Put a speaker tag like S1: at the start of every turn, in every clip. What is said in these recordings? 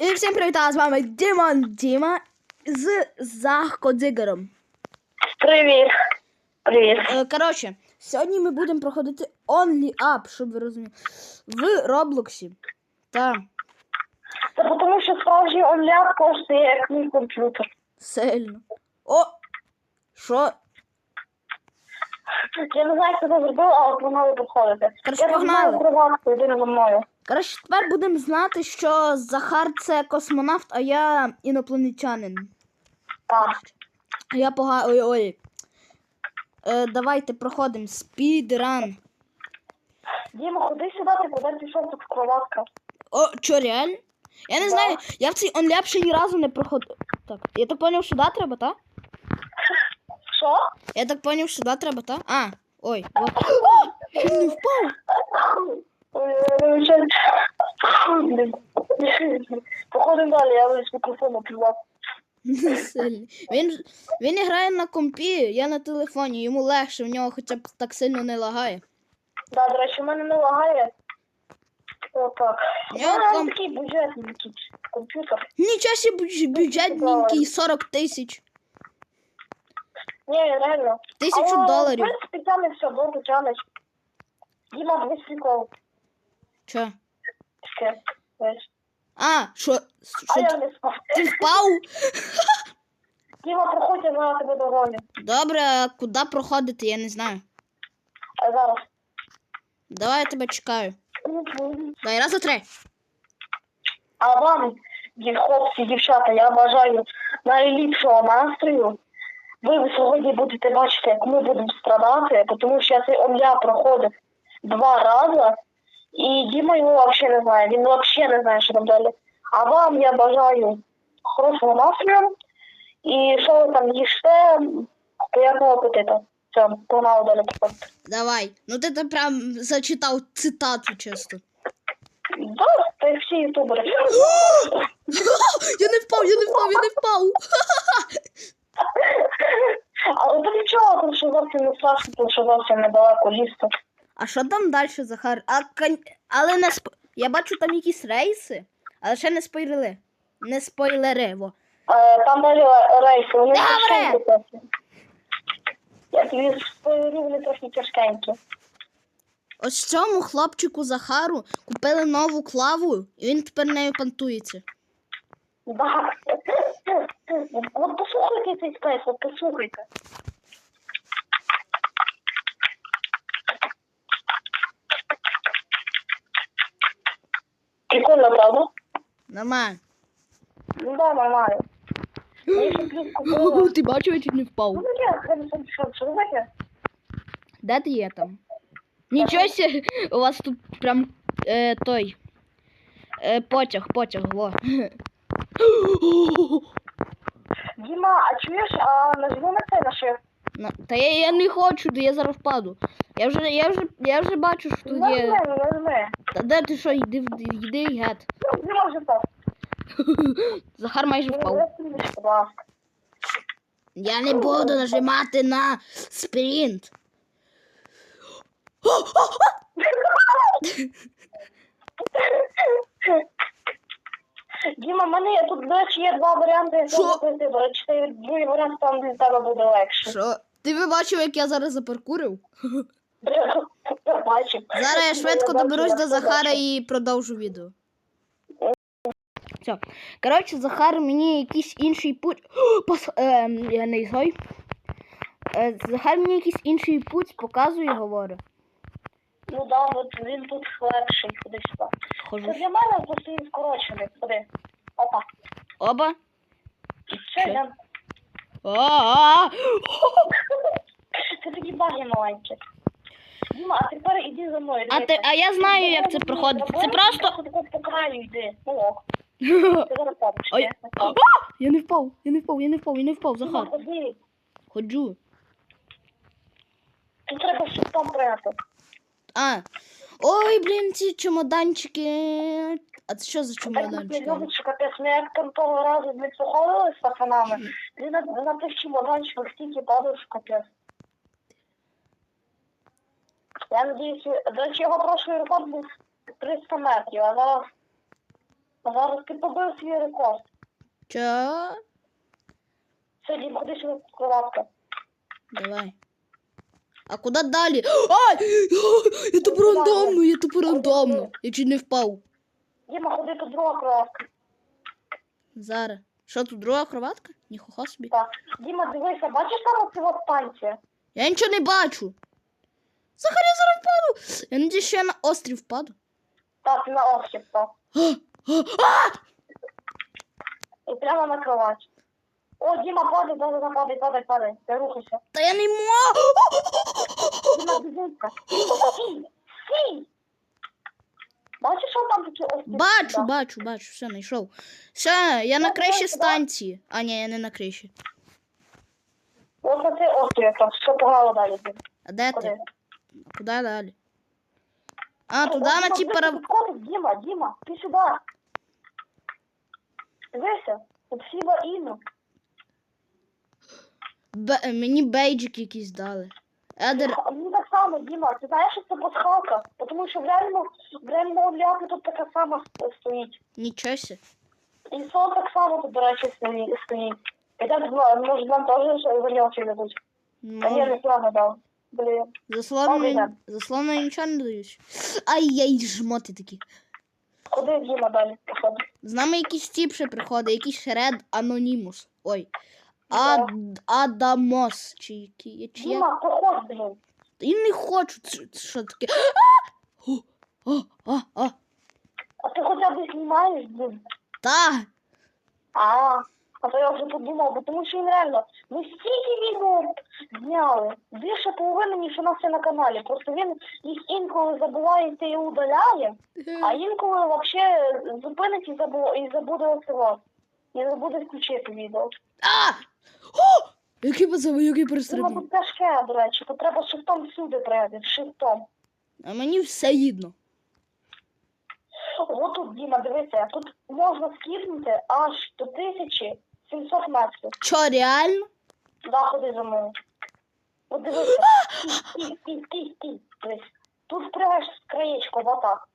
S1: І всім привіт, з вами Дімон Діма з Заходзигаром.
S2: Привіт. Привіт.
S1: Е, Коротше, сьогодні ми будемо проходити Only Up, щоб ви розуміли, в Роблоксі. Та
S2: Це тому, що справжній онляк коштує як мій комп'ютер.
S1: сильно. О! Що?
S2: Я не знаю, хто це зробив, але погнали підходити.
S1: Короче,
S2: Я не
S1: погнали.
S2: знаю приватку, йди за мною.
S1: Коротше, тепер будемо знати, що Захар це космонавт, а я інопланетянин.
S2: Так.
S1: Я пога... Ой, ой. Е, давайте проходимо спідран.
S2: Діма, ходи сюди, ти куди пішов тут кроватка.
S1: О, чо, реально? Я не
S2: Да.
S1: знаю, я в цей онляп ще ні разу не проходив. Так, я так поняв, сюди треба, так?
S2: Що?
S1: Я так поняв, сюди треба, так? А, ой, вот. Він не впав.
S2: Походимо далі, я весь мікрофон
S1: сильний. Він, він грає на компі, я на телефоні, йому легше, в нього хоча б так сильно не лагає.
S2: Да, до речі, в мене не лагає. Отак. У
S1: Я ком-
S2: такий бюджетний комп'ютер.
S1: Нічого бюдж- бюджетненький 40 тисяч.
S2: Ні, реально.
S1: Тисячу доларів.
S2: В принципі, тягне все, добре тягнеш. Діма, дивись прикол.
S1: Чо? А, що?
S2: А
S1: Що
S2: я не спав.
S1: ти впав?
S2: Діма, проходь, я на тебе догоню.
S1: Добре, а куди проходити, я не знаю.
S2: А зараз.
S1: Давай я тебе чекаю. Дай раз, два, три.
S2: А вам, ді- хлопці, дівчата, я бажаю найліпшого настрою. Ви сьогодні будете бачити, як ми будемо страдати, тому що я цей омля проходив два рази, і Діма його взагалі не знає. Він взагалі не знає, що там далі. А вам я бажаю хорошого настрою. І що ви там їжте, приємного апетиту. Все, погнали далі.
S1: Давай. Ну ти там прям зачитав цитату чисто.
S2: Да, й всі ютубери.
S1: Я не впав, я не впав, я не впав.
S2: Але то нічого, тому що зовсім не страшно, тому що зовсім недалеко лісу.
S1: А що там далі, Захар? А, кон... Але не сп... Я бачу там якісь рейси, але ще не спойлери. Не спойлери, во.
S2: Е, Там далі рейси, вони
S1: Добре.
S2: тяжкенькі трохи. Я тобі вони трохи тяжкенькі.
S1: Ось цьому хлопчику Захару купили нову клаву, і він тепер нею пантується.
S2: Да. От послухайте цей спейс, от послухайте. Прикольно, правда?
S1: Нормально.
S2: Ну да, нормально. Я ще плюс купила.
S1: Ти бачив, я чуть не
S2: Ну
S1: впав.
S2: таке, хай що, що?
S1: Де ти є там? Нічого себе, у вас тут прям е, той. Е, потяг, потяг, во.
S2: Діма, а чуєш, а нажми на це на шифт.
S1: На- Та я, я не хочу, я зараз впаду. Я вже, я вже, я вже бачу, що тут є.
S2: нажми.
S1: Та де ти що, йди, йди гет.
S2: Вже.
S1: Захар майже впав. Я не буду нажимати на спринт.
S2: Діма, в мене є тут, до речі, є два варіанти, як
S1: Що?
S2: зробити. До речі, цей другий варіант там для тебе буде легше.
S1: Що? Ти ви бачив, як я зараз запаркурив?
S2: Я бачив.
S1: Зараз я швидко доберусь до Захара і продовжу відео. Все. Коротше, Захар мені якийсь інший путь. О, Пос... Е, я не згой. Е, Захар мені якийсь інший путь показує, говорить.
S2: Ну да, от він тут легший, ходи сюди.
S1: Хожу.
S2: Це для мене просто він скорочений, ходи. Опа.
S1: Оба. Що?
S2: йдем.
S1: А-а-а!
S2: Це такі баги маленькі. Діма, а тепер іди за мною.
S1: А, ти, а я знаю, як це проходить. Це просто.
S2: По краю йди. Ну. Ти зараз падаєш.
S1: Ой.
S2: я не впав.
S1: Я не впав, я не впав, я не впав, я не впав,
S2: Діма, ходи.
S1: Ходжу.
S2: Тут треба там прятати.
S1: А. Ой, блін, ці чемоданчики. А це що за чемоданчики?
S2: любить, що капець. Ми як там того разу ми походили з пацанами. Ти на, на тих чемоданчиках стільки падав, що капець. Я надіюсь, до речі, його прошлий рекорд був 300 метрів, а зараз Зараз ти побив свій рекорд.
S1: Чо?
S2: Сьогодні на кроватку.
S1: Давай. А куди далі? Ай! Я тупо рандомно, я тупо рандомно. Я чуть не впав.
S2: Діма, ходи тут друга кроватка.
S1: Зараз. Що тут друга кроватка? Ніхуя собі.
S2: Так. Діма, дивися, бачиш там оці от станція?
S1: Я нічого не бачу. Захар, я зараз впаду. Я надіюсь, що я на острів впаду.
S2: Так, на острів!
S1: А!
S2: І прямо на кровать. О, Діма, падай, падай, падай, падай, падай. Ти рухайся.
S1: Та я не можу.
S2: Діма, дивися. Стій. Бачиш, що там такі острів?
S1: Бачу, бачу, бачу, все, знайшов. Все, я на криші станції. А, ні, я не на криші.
S2: Ось на цей острів якраз, що погнало далі.
S1: А де ти? Куди далі? А,
S2: Ось
S1: на
S2: там
S1: ті
S2: дивись,
S1: пара...
S2: тут котик, Діма, Діма, ти сюди. Дивися, тут Сіба Іну.
S1: Бе... Мені бейджик якийсь дали. Едер.
S2: Мені так само, Діма, ти знаєш, що це пасхалка? Тому що в реальному, в реальному обляку тут така сама с- стоїть.
S1: Нічого сі.
S2: І сон так само тут, до речі, стоїть. стоїть. І так, ну, може, нам теж варіанти дадуть. А я
S1: Ну,
S2: не знаю, дав. Блін.
S1: засловно,
S2: Добре,
S1: я-
S2: да.
S1: засловно я нічого не дають. Ай, яй, жмоти такі.
S2: Куди Діма далі походить?
S1: З нами якийсь тіп ще приходить, якийсь Ред Анонімус. Ой. Ад... Адамос. Чи який? Чи як?
S2: Діма, походь, блін.
S1: Я не хочу. Це, це що таке? А! О, о, о, о.
S2: А ти хоча б знімаєш, блін?
S1: Та.
S2: А, а то я вже подумав, бо тому що він реально, ми стільки відео зняли, більше половини, ніж у нас є на каналі. Просто він їх інколи забувається і удаляє, а інколи взагалі зупинить і забуде, і забуде оцього. І забуде включити відео.
S1: А! О! Який пацан, який
S2: Воно
S1: перестрибнув.
S2: тут тяжке, до речі, то треба шифтом всюди прийти, шифтом.
S1: А мені все їдно.
S2: От тут, Діма, дивися, тут можна скіпнути аж до 1700 метрів.
S1: Чо, реально?
S2: Да, ходи за мною. От дивися. Стій, стій, стій, стій. Дивись. Тут спрягаєш з краєчко, отак.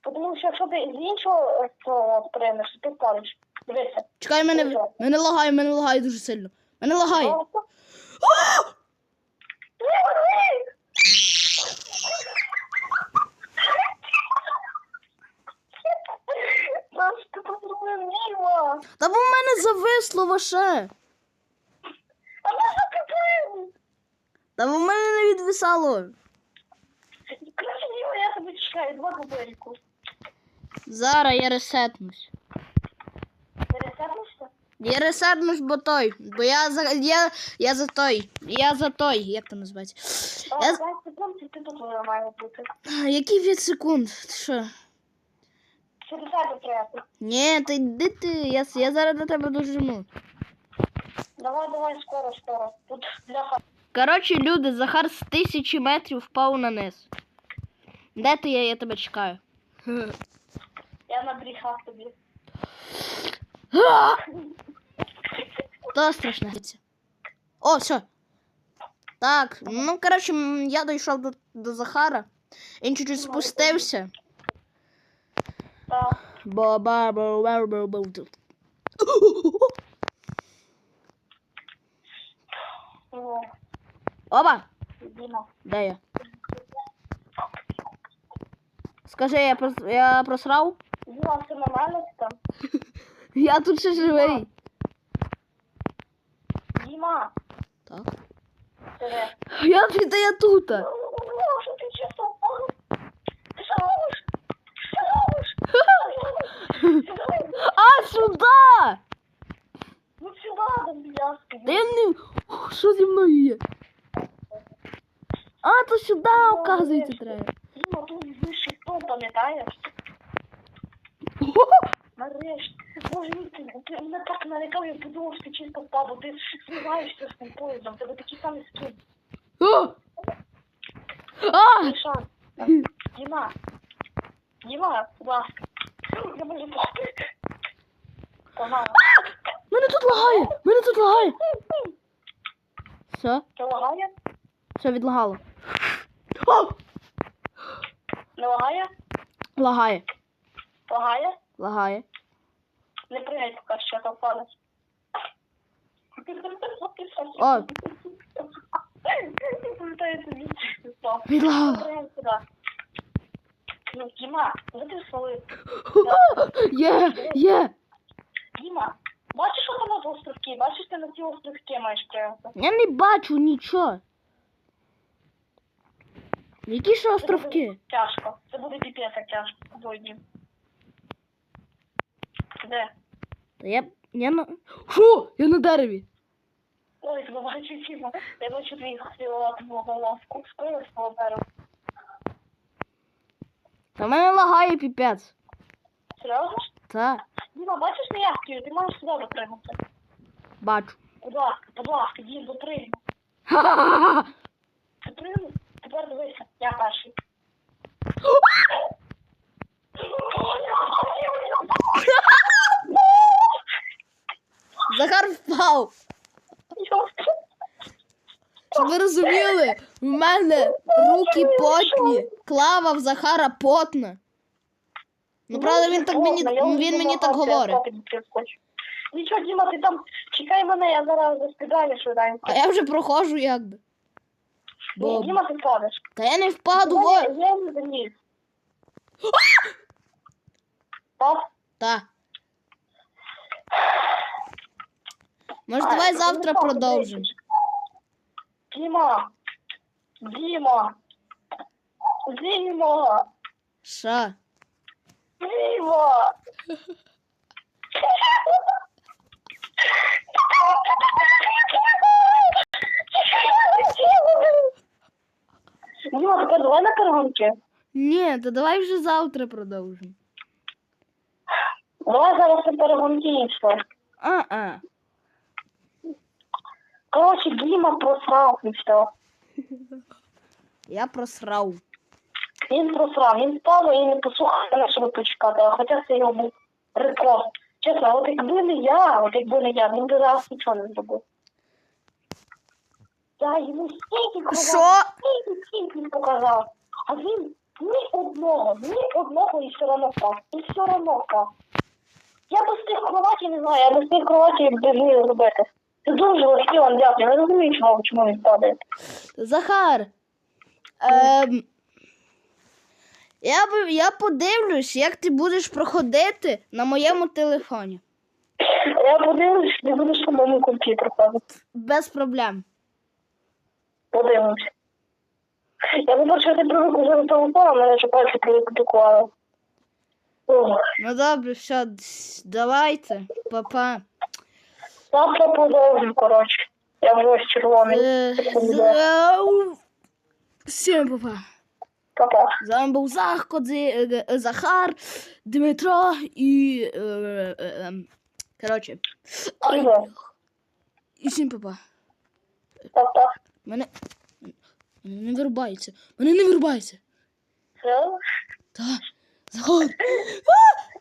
S2: Тому що якщо ти з іншого е, цього то ти впадеш. Дивися.
S1: Чекай, мене, мене лагає, мене лагає дуже сильно. Мене лагає.
S2: Просто. Ні, ні! Ти Діма.
S1: Та бо в мене зависло ваше.
S2: А ми закипили.
S1: Та бо в мене не відвисало.
S2: Короче, Діма, я тебе чекаю, два кубельку.
S1: Зараз я ресетнусь.
S2: Пересадишся?
S1: Я ресетнусь, бо той. Бо я за я, я за той. Я за той. Як то називається?
S2: А,
S1: Я...
S2: 5 секунд, і ти тут має бути.
S1: Який 5 секунд? Ти що?
S2: Через тебе треба.
S1: Ні, ти йди ти. Я, с- я зараз до тебе дожиму.
S2: Давай, давай, скоро, скоро. Тут бляха.
S1: Коротше, люди, Захар з тисячі метрів впав на низ. Де ти є? Я тебе чекаю.
S2: Я набріхав тобі.
S1: То страшно. О, все. Так, ну коротше, я дійшов до, до Захара. Він чуть-чуть спустився.
S2: Так.
S1: Оба!
S2: Діма.
S1: Де я? Скажи, я, прос- я просрав?
S2: Діма, все нормально там?
S1: Я тут ще живий.
S2: Діма.
S1: Так.
S2: Тебе.
S1: Я, та я тут.
S2: Робиш?
S1: А, сюди!
S2: Ну сюди, до бляски.
S1: Та я не. Що зі мною є? А, то сюди, оказується, треба.
S2: Діма, тут вищий хто, пам'ятаєш? Нарешті. Боже, мій, ти, ти мене так налякав, я подумав, що ти чисто впав, бо ти змагаєшся з тим поїздом, тебе такий самий скін.
S1: О! А!
S2: Шанс. Діма. Діма, будь ласка. Я можу. Погнали.
S1: Мене тут лагає! Мене тут лагає! Все,
S2: Це лагає?
S1: все відлагало. О!
S2: Не лагає?
S1: Лагає.
S2: Лагає?
S1: Лагає.
S2: Не пригай поки що, то впадеш.
S1: О. Відлагав.
S2: Ну, Діма, види свою.
S1: Є, є.
S2: Діма, бачиш, що там островки? Бачиш, ти на ці островки маєш пригати?
S1: Я не бачу нічого. Які ж островки?
S2: Тяжко. Це буде піпець як тяжко. Сьогодні. Де?
S1: Та я. Я на. Фу! Я на дереві.
S2: Ой, я бачу Діма. Я бачу твій твою головку. Скоро свого беру.
S1: Та мене лагає піпець.
S2: Серйозно?
S1: Та,
S2: Діма, бачиш не я стою? Ти можеш сюди допригнути.
S1: бачу.
S2: Будь ласка, будь ласка, Дім, допригни.
S1: Ха-ха-ха!
S2: Ти пригнув? Тепер дивися, я перший.
S1: Захар впав. Щоб ви розуміли, в мене руки потні, клава в Захара потна. Ну, правда, він так мені, він мені так говорить.
S2: Нічого, Діма, ти там чекай мене, я зараз заспідаю швиденько.
S1: А я вже проходжу якби. Бо...
S2: Діма, ти впадеш.
S1: Та я не впаду,
S2: Я,
S1: го.
S2: я не заніс. Пап?
S1: Та. Може,
S2: А,
S1: давай завтра
S2: не впав,
S1: продовжимо.
S2: Діма. Діма. Діма.
S1: Що?
S2: Діма, давай.
S1: Ні, то давай вже завтра продовжимо.
S2: Давай зараз і все.
S1: А-а.
S2: Коротше, Діма просрав і все.
S1: Я просрав.
S2: Він просрав, він впав і не послухав мене, щоб почекати, а хоча це його був рекорд. Чесно, от якби не я, от якби не я, він би зараз нічого не зробив. Я йому стільки
S1: Що?
S2: стільки, стільки показав, а він ні одного, ні одного і все одно впав, і все одно впав. Я без тих кроваті не знаю, я без тих кроваті не вмію робити. Це дуже легкі вам дякую, я не розумію, чому, чому він падає.
S1: Захар. Ем, я, би- я подивлюсь, як ти будеш проходити на моєму телефоні.
S2: Я подивлюсь, не будеш на моєму комп'ютері ходити.
S1: Без проблем.
S2: Подивимось. Я вибачу, ти привик уже до телефону, мене вже пальці привикли.
S1: Ну добре, все, давайте, папа.
S2: Завтра продовжимо, коротше. Я вже ось червоний.
S1: Е, е, Всім папа.
S2: Па-па.
S1: З вами був Захко, е, Захар, Дмитро і. Е, е, ем, коротше. Ой, і всім папа.
S2: Па-па.
S1: Мене. Мене не вирубається. Вони не вирубаються.
S2: Все?
S1: Так. Захар.